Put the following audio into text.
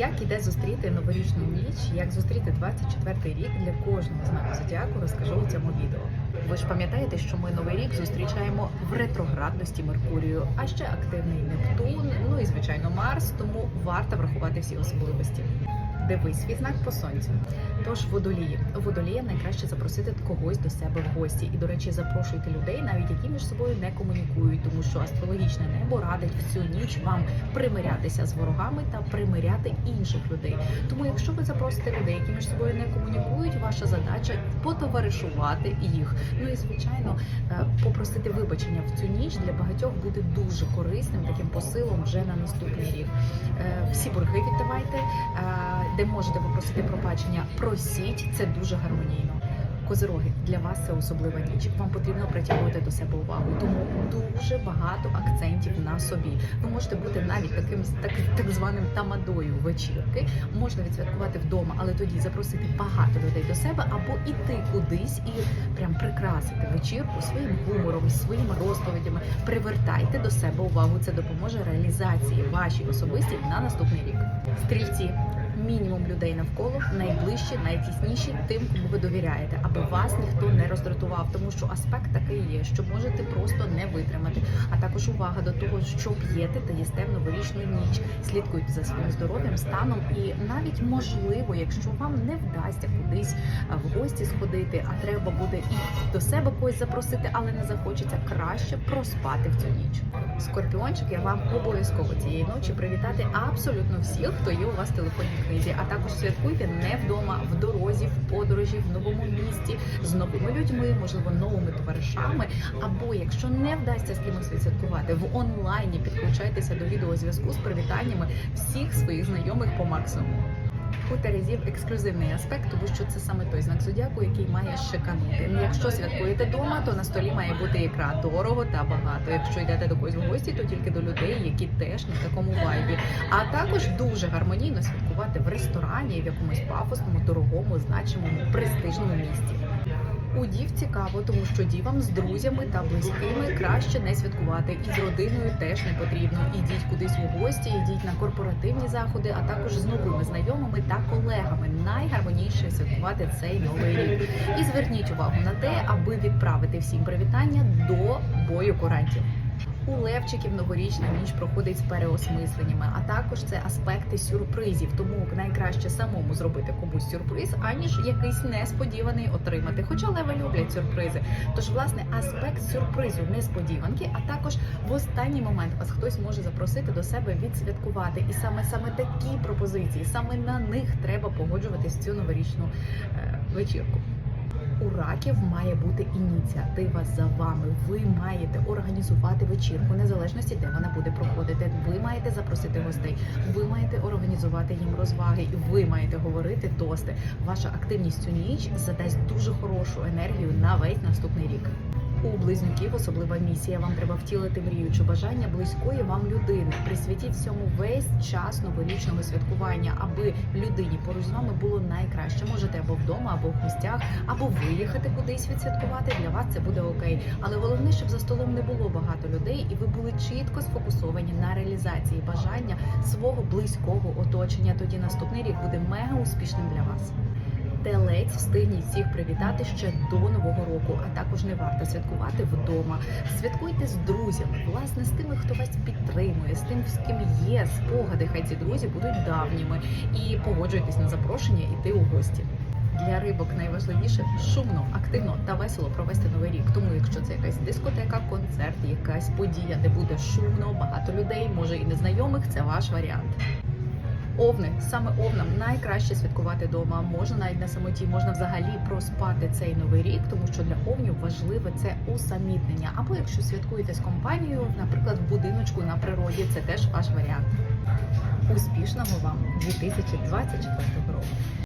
Як іде зустріти новорічну ніч, як зустріти 24-й рік для кожного знаку зодіаку, розкажу у цьому відео. Ви ж пам'ятаєте, що ми новий рік зустрічаємо в ретроградності Меркурію, а ще активний Нептун, ну і звичайно Марс, тому варто врахувати всі особливості. Дивись свій знак по сонцю. Тож водолії. Водолія найкраще запросити когось до себе в гості. І, до речі, запрошуйте людей, навіть які між собою не комунікують, тому що астрологічне небо радить в цю ніч вам примирятися з ворогами та примиряти інших людей. Тому, якщо ви запросите людей, які між собою не комунікують, ваша задача потоваришувати їх. Ну і звичайно, е, попросити вибачення в цю ніч для багатьох буде дуже корисним таким посилом вже на наступний рік. Е, Всі борги віддавайте, е, де можете попросити пробачення, просіть це дуже гармонійно. Козироги для вас це особлива ніч. Вам потрібно притягувати до себе увагу. Тому дуже багато акцентів на собі. Ви можете бути навіть таким так, так званим тамадою вечірки. Можна відсвяткувати вдома, але тоді запросити багато людей до себе або іти кудись і прям прикрасити вечірку своїм гумором, своїми розповідями. Привертайте до себе увагу. Це допоможе реалізації вашій особистій на наступний рік. Стрільці. Мінімум людей навколо найближчі, найтісніші тим, кому ви довіряєте, аби вас ніхто не роздратував, тому що аспект такий є, що можете просто не витримати. А також увага до того, що п'єте та їсте в новорічну ніч. Слідкуйте за своїм здоров'ям, станом, і навіть можливо, якщо вам не вдасться кудись в гості сходити, а треба буде і до себе когось запросити, але не захочеться краще проспати в цю ніч. Скорпіончики вам обов'язково цієї ночі привітати абсолютно всіх, хто є у вас в телефонній книзі. А також святкуйте не вдома, в дорозі, в подорожі, в новому місті з новими людьми, можливо, новими товаришами. Або якщо не вдасться з кимось відсвяткувати в онлайні, підключайтеся до відеозв'язку з привітаннями всіх своїх знайомих по максимуму. У Терезів ексклюзивний аспект, тому що це саме той знак зодіаку, який має шиканути. Ну, якщо святкуєте вдома, то на столі має бути ікра дорого та багато. Якщо йдете до когось в гості, то тільки до людей, які теж на такому вайбі. А також дуже гармонійно святкувати в ресторані, в якомусь пафосному, дорогому, значимому, престижному місті. У дів цікаво, тому що дівам з друзями та близькими краще не святкувати, і з родиною теж не потрібно. Ідіть кудись у гості, ідіть на корпоративні заходи, а також з новими знайомими та колегами. Найгармонніше святкувати цей новий рік. І зверніть увагу на те, аби відправити всім привітання до бою курантів. У Левчиків новорічна ніч проходить з переосмисленнями, а також це аспекти сюрпризів. Тому найкраще самому зробити комусь сюрприз, аніж якийсь несподіваний отримати. Хоча леви люблять сюрпризи. Тож, власне, аспект сюрпризу несподіванки, а також в останній момент вас хтось може запросити до себе відсвяткувати. І саме саме такі пропозиції, саме на них треба погоджуватись цю новорічну е, вечірку. У раків має бути ініціатива за вами. Ви маєте організувати вечірку, незалежності, де вона буде проходити. Ви маєте запросити гостей, ви маєте організувати їм розваги, і ви маєте говорити тости. Ваша активність цю ніч задасть дуже хорошу енергію на весь наступний рік. У близнюків особлива місія. Вам треба втілити мрію чи бажання близької вам людини. Присвятіть всьому весь час новорічного святкування, аби людині поруч з вами було найкраще. Або вдома, або в гостях, або виїхати кудись відсвяткувати. Для вас це буде окей. Але головне, щоб за столом не було багато людей, і ви були чітко сфокусовані на реалізації бажання свого близького оточення. Тоді наступний рік буде мега успішним для вас. Телець встигніть всіх привітати ще до нового року, а також не варто святкувати вдома. Святкуйте з друзями, власне, з тими, хто вас підтримує, з тим, з ким є спогади. Хай ці друзі будуть давніми. І погоджуйтесь на запрошення іти у гості. Для рибок найважливіше шумно, активно та весело провести новий рік. Тому, якщо це якась дискотека, концерт, якась подія, де буде шумно, багато людей, може і незнайомих, це ваш варіант. Овни, саме овнам найкраще святкувати вдома. Можна навіть на самоті, можна взагалі проспати цей новий рік, тому що для овнів важливе це усамітнення. Або якщо святкуєте з компанією, наприклад, в будиночку на природі, це теж ваш варіант. Успішного вам 2024 року!